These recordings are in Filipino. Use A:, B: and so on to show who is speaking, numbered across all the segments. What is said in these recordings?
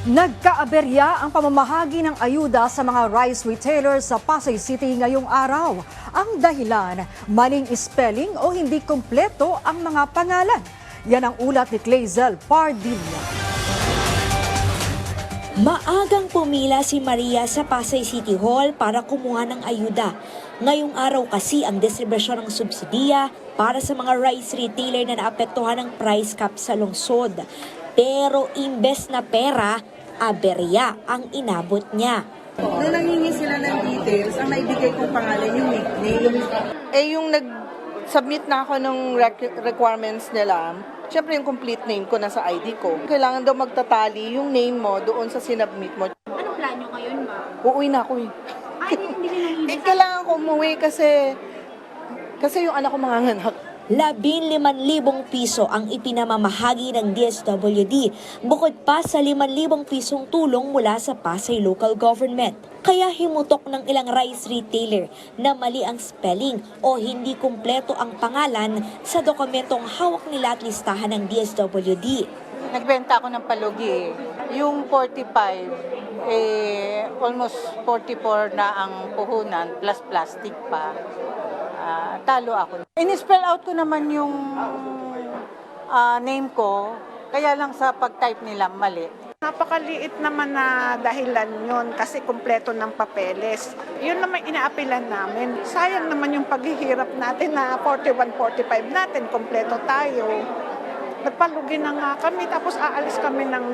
A: Nagkaaberya ang pamamahagi ng ayuda sa mga rice retailers sa Pasay City ngayong araw. Ang dahilan, maling spelling o hindi kumpleto ang mga pangalan. Yan ang ulat ni Clazel Pardilla.
B: Maagang pumila si Maria sa Pasay City Hall para kumuha ng ayuda. Ngayong araw kasi ang distribusyon ng subsidiya para sa mga rice retailer na naapektuhan ng price cap sa lungsod. Pero imbes na pera, aberya ang inabot niya.
C: Nung nangingi sila ng details, ang naibigay kong pangalan yung nickname. Eh, yung nag-submit na ako ng requirements nila, syempre yung complete name ko nasa ID ko. Kailangan daw magtatali yung name mo doon sa sinubmit mo.
D: Anong plan nyo ngayon, ma'am?
C: Uuwi na ako eh.
D: Ay, hindi na
C: Eh, kailangan ko umuwi kasi kasi yung anak ko manganganak.
B: Labin liman libong piso ang ipinamamahagi ng DSWD bukod pa sa liman libong pisong tulong mula sa Pasay Local Government. Kaya himutok ng ilang rice retailer na mali ang spelling o hindi kumpleto ang pangalan sa dokumentong hawak nila at listahan ng DSWD.
E: Nagbenta ako ng palugi. eh. Yung 45, eh, almost 44 na ang puhunan plus plastic pa. Ah, talo ako. In-spell out ko naman yung ah, name ko, kaya lang sa pag-type nila mali.
F: Napakaliit naman na dahilan yun kasi kumpleto ng papeles. Yun naman inaapilan namin. Sayang naman yung paghihirap natin na 41-45 natin, kumpleto tayo. Nagpalugi na nga kami tapos aalis kami ng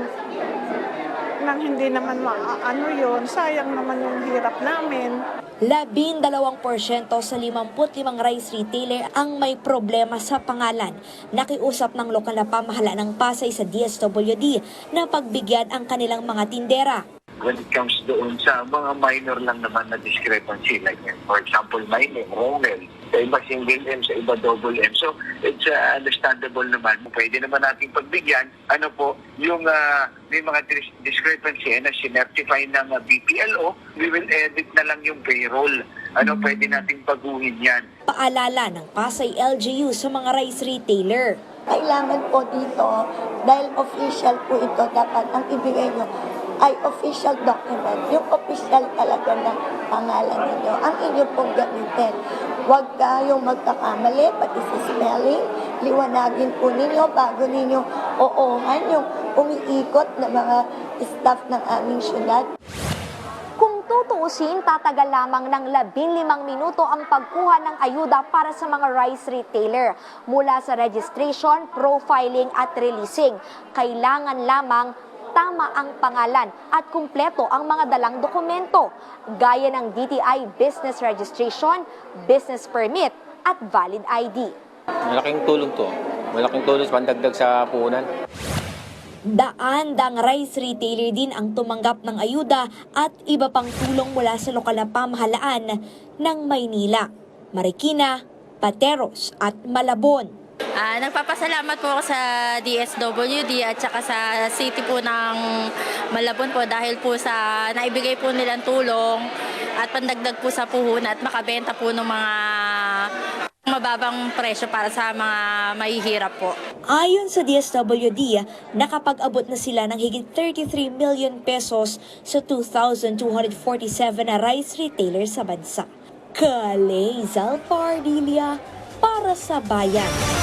F: nang hindi naman ma- ano yun. Sayang naman yung hirap namin.
B: Labin dalawang porsyento sa 55 rice retailer ang may problema sa pangalan. Nakiusap ng lokal na pamahala ng Pasay sa DSWD na pagbigyan ang kanilang mga tindera.
G: When it comes doon sa mga minor lang naman na discrepancy like for example my name Romel sa iba single M sa iba double M. So it's uh, understandable naman. Pwede naman nating pagbigyan ano po yung uh, may mga dis- discrepancy na sinertify ng uh, BPLO we will edit na lang yung payroll. Ano pwede nating baguhin yan.
B: Paalala ng Pasay LGU sa mga rice retailer.
H: kailangan po dito, dahil official po ito, dapat ang ibigay nyo ay official document, yung official talaga na pangalan ninyo, ang inyo pong gamitin. Huwag kayong magkakamali, pati sa spelling, liwanagin po ninyo bago ninyo oohan yung umiikot na mga staff ng aming syudad.
D: Kung tutuusin, tatagal lamang ng 15 minuto ang pagkuha ng ayuda para sa mga rice retailer. Mula sa registration, profiling at releasing, kailangan lamang tama ang pangalan at kumpleto ang mga dalang dokumento, gaya ng DTI Business Registration, Business Permit at Valid ID.
I: Malaking tulong to. Malaking tulong sa pandagdag sa puhunan.
B: Daan-dang rice retailer din ang tumanggap ng ayuda at iba pang tulong mula sa lokal na pamahalaan ng Maynila, Marikina, Pateros at Malabon.
J: Ah, nagpapasalamat po ako sa DSWD at saka sa city po ng Malabon po dahil po sa naibigay po nilang tulong at pandagdag po sa puhunan at makabenta po ng mga mababang presyo para sa mga mahihirap po.
B: Ayon sa DSWD, nakapag-abot na sila ng higit 33 million pesos sa 2,247 na rice retailer sa bansa. Kalezal Pardilia para sa bayan.